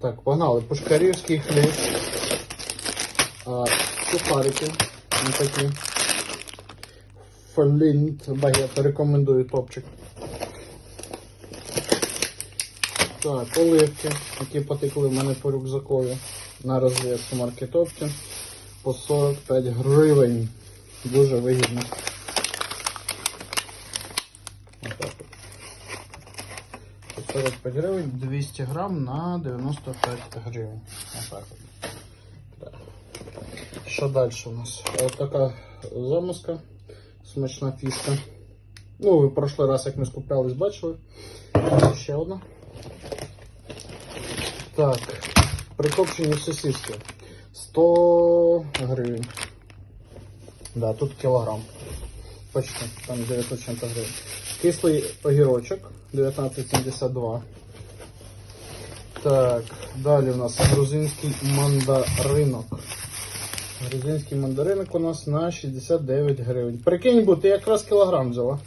Так, погнали. Пушкарівський хліб. Сухарики. Ось такі. Флінт багет. Рекомендую топчик. Так, оливки, які потекли в мене по рюкзакові на розв'язку маркетопці по 45 гривень. Дуже вигідно. Отак от. По 45 гривень 200 грам на 95 гривень. Отак от. Так. Що далі у нас? Ось така замазка, смачна фішка. Ну, ви в прошлий раз, як ми скуплялись, бачили. Ще одна. Так, прикопчені сосиски. 100 гривень. Да, тут кілограм. Почти, там 900 чим-то гривень. Кислий огірочок 19,72. Так, далі у нас грузинський мандаринок. Грузинський мандаринок у нас на 69 гривень. Прикинь, бо ти якраз кілограм взяла.